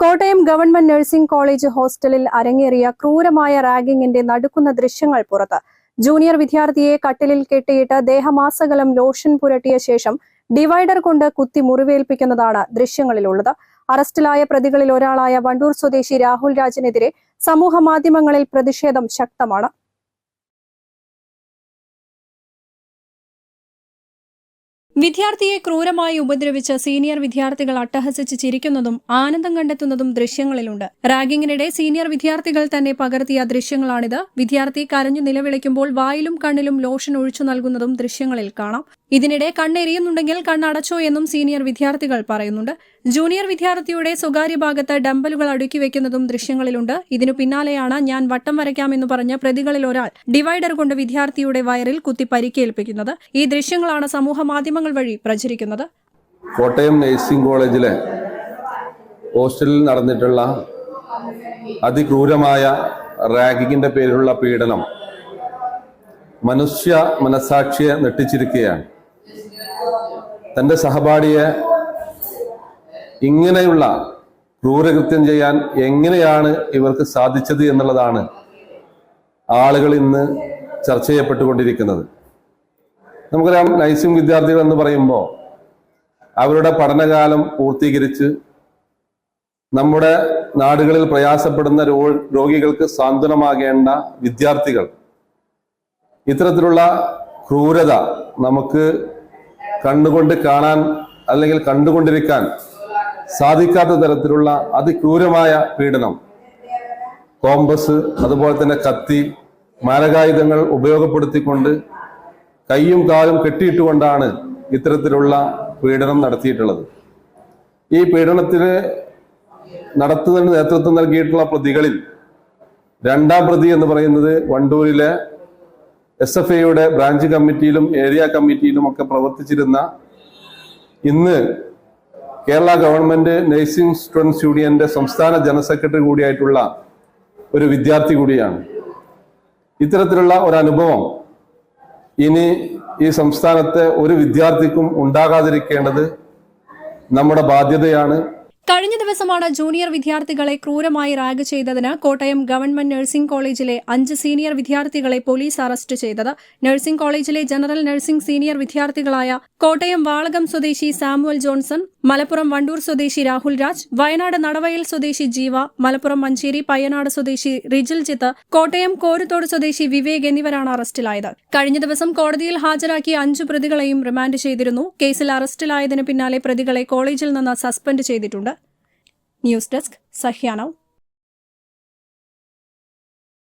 Kottayam government nursing college ഹോസ്റ്റലിൽ അരങ്ങേറിയ ക്രൂരമായ റാഗിങ്ങിന്റെ നടുക്കുന്ന ദൃശ്യങ്ങൾ പുറത്ത്. ജൂനിയർ വിദ്യാർത്ഥിയെ കട്ടിലിൽ കെട്ടിയിട്ട് ദേഹമാസകലം ലോഷൻ പുരട്ടിയ ശേഷം ഡിവൈഡർ കൊണ്ട് കുത്തി മുറിവേൽപ്പിക്കുന്നതാണ് ദൃശ്യങ്ങളിലുള്ളത്. അറസ്റ്റിലായ പ്രതികളിൽ ഒരാളായ വണ്ടൂർ സ്വദേശി രാഹുൽ രാജിനെതിരെ സമൂഹ മാധ്യമങ്ങളിൽ പ്രതിഷേധം ശക്തമാണ്. വിദ്യാർത്ഥിയെ ക്രൂരമായി ഉപദ്രവിച്ച സീനിയർ വിദ്യാർത്ഥികൾ അട്ടഹസിച്ച് ചിരിക്കുന്നതും ആനന്ദം കണ്ടെത്തുന്നതും ദൃശ്യങ്ങളിലുണ്ട്. റാഗിങ്ങിനിടെ സീനിയർ വിദ്യാർത്ഥികൾ തന്നെ പകർത്തിയ ദൃശ്യങ്ങളാണിത്. വിദ്യാർത്ഥി കരഞ്ഞു നിലവിളിക്കുമ്പോൾ വായിലും കണ്ണിലും ലോഷൻ ഒഴിച്ചു നൽകുന്നതും ദൃശ്യങ്ങളിൽ കാണാം. ഇതിനിടെ കണ്ണെരിയുന്നുണ്ടെങ്കിൽ കണ്ണടച്ചോ എന്നും സീനിയർ വിദ്യാർത്ഥികൾ പറയുന്നുണ്ട്. ജൂനിയർ വിദ്യാർത്ഥിയുടെ സ്വകാര്യ ഭാഗത്ത് ഡംബലുകൾ അടുക്കി വെക്കുന്നതും ദൃശ്യങ്ങളിലുണ്ട്. ഇതിനു പിന്നാലെയാണ് ഞാൻ വട്ടം വരയ്ക്കാമെന്ന് പറഞ്ഞ പ്രതികളിൽ ഒരാൾ ഡിവൈഡർ കൊണ്ട് വിദ്യാർത്ഥിയുടെ വയറിൽ കുത്തി പരിക്കേൽപ്പിക്കുന്നത്. ഈ ദൃശ്യങ്ങളാണ് സമൂഹ മാധ്യമങ്ങൾ വഴി പ്രചരിക്കുന്നത്. കോട്ടയം നഴ്സിംഗ് കോളേജിലെ ഹോസ്റ്റലിൽ നടന്നിട്ടുള്ള അതിക്രൂരമായ റാഗിങ്ങിന്റെ പേരിലുള്ള പീഡനം മനുഷ്യ മനസാക്ഷിയെ നെട്ടിച്ചിരിക്കുകയാണ് തന്റെ സഹപാഠിയെ ഇങ്ങനെയുള്ള ക്രൂരകൃത്യം ചെയ്യാൻ എങ്ങനെയാണ് ഇവർക്ക് സാധിച്ചത് എന്നുള്ളതാണ് ആളുകൾ ഇന്ന് ചർച്ച ചെയ്യപ്പെട്ടുകൊണ്ടിരിക്കുന്നത്. നമുക്കറിയാം നഴ്സിംഗ് വിദ്യാർത്ഥികൾ എന്ന് പറയുമ്പോൾ അവരുടെ പഠനകാലം പൂർത്തീകരിച്ച് നമ്മുടെ നാടുകളിൽ പ്രയാസപ്പെടുന്ന രോഗികൾക്ക് സാന്ത്വനമാകേണ്ട വിദ്യാർത്ഥികൾ. ഇത്തരത്തിലുള്ള ക്രൂരത നമുക്ക് കണ്ണുകൊണ്ട് കാണാൻ അല്ലെങ്കിൽ കണ്ടുകൊണ്ടിരിക്കാൻ സാധിക്കാത്ത തരത്തിലുള്ള അതിക്രൂരമായ പീഡനം. കോമ്പസ് അതുപോലെ തന്നെ കത്തി മാരകായുധങ്ങൾ ഉപയോഗപ്പെടുത്തിക്കൊണ്ട് കൈയും കാലും കെട്ടിയിട്ടുകൊണ്ടാണ് ഇത്തരത്തിലുള്ള പീഡനം നടത്തിയിട്ടുള്ളത്. ഈ പീഡനത്തിന് നടത്തുന്നതിന് നേതൃത്വം നൽകിയിട്ടുള്ള പ്രതികളിൽ രണ്ടാം പ്രതി എന്ന് പറയുന്നത് വണ്ടൂരിലെ എസ് എഫ് ഐയുടെ ബ്രാഞ്ച് കമ്മിറ്റിയിലും ഏരിയ കമ്മിറ്റിയിലും ഒക്കെ പ്രവർത്തിച്ചിരുന്ന ഇന്ന് കേരള ഗവൺമെന്റ് നഴ്സിംഗ് സ്റ്റുഡൻസ് യൂണിയന്റെ സംസ്ഥാന ജനറൽ സെക്രട്ടറി കൂടിയായിട്ടുള്ള ഒരു വിദ്യാർത്ഥി കൂടിയാണ്. ഇത്തരത്തിലുള്ള ഒരു അനുഭവം ഇനി ഈ സംസ്ഥാനത്തെ ഒരു വിദ്യാർത്ഥിക്കും ഉണ്ടാകാതിരിക്കേണ്ടത് നമ്മുടെ ബാധ്യതയാണ്. കഴിഞ്ഞ ദിവസമാണ് ജൂനിയർ വിദ്യാർത്ഥികളെ ക്രൂരമായി റാഗ് ചെയ്തതിന് കോട്ടയം ഗവൺമെന്റ് നഴ്സിംഗ് കോളേജിലെ അഞ്ച് സീനിയർ വിദ്യാർത്ഥികളെ പോലീസ് അറസ്റ്റ് ചെയ്തത്. നഴ്സിംഗ് കോളേജിലെ ജനറൽ നഴ്സിംഗ് സീനിയർ വിദ്യാർത്ഥികളായ കോട്ടയം വാളകം സ്വദേശി സാമുവൽ ജോൺസൺ മലപ്പുറം വണ്ടൂർ സ്വദേശി രാഹുൽ രാജ് വയനാട് നടവയൽ സ്വദേശി ജീവ മലപ്പുറം മഞ്ചേരി പയ്യനാട് സ്വദേശി റിജിൽ ജിത്ത് കോട്ടയം കോരുത്തോട് സ്വദേശി വിവേക് എന്നിവരാണ് അറസ്റ്റിലായത്. കഴിഞ്ഞ ദിവസം കോടതിയിൽ ഹാജരാക്കിയ അഞ്ചു പ്രതികളെയും റിമാൻഡ് ചെയ്തിരുന്നു. കേസിൽ അറസ്റ്റിലായതിനു പിന്നാലെ പ്രതികളെ കോളേജിൽ നിന്ന് സസ്പെൻഡ് ചെയ്തിട്ടുണ്ട്. News desk സഹ്യാനവ്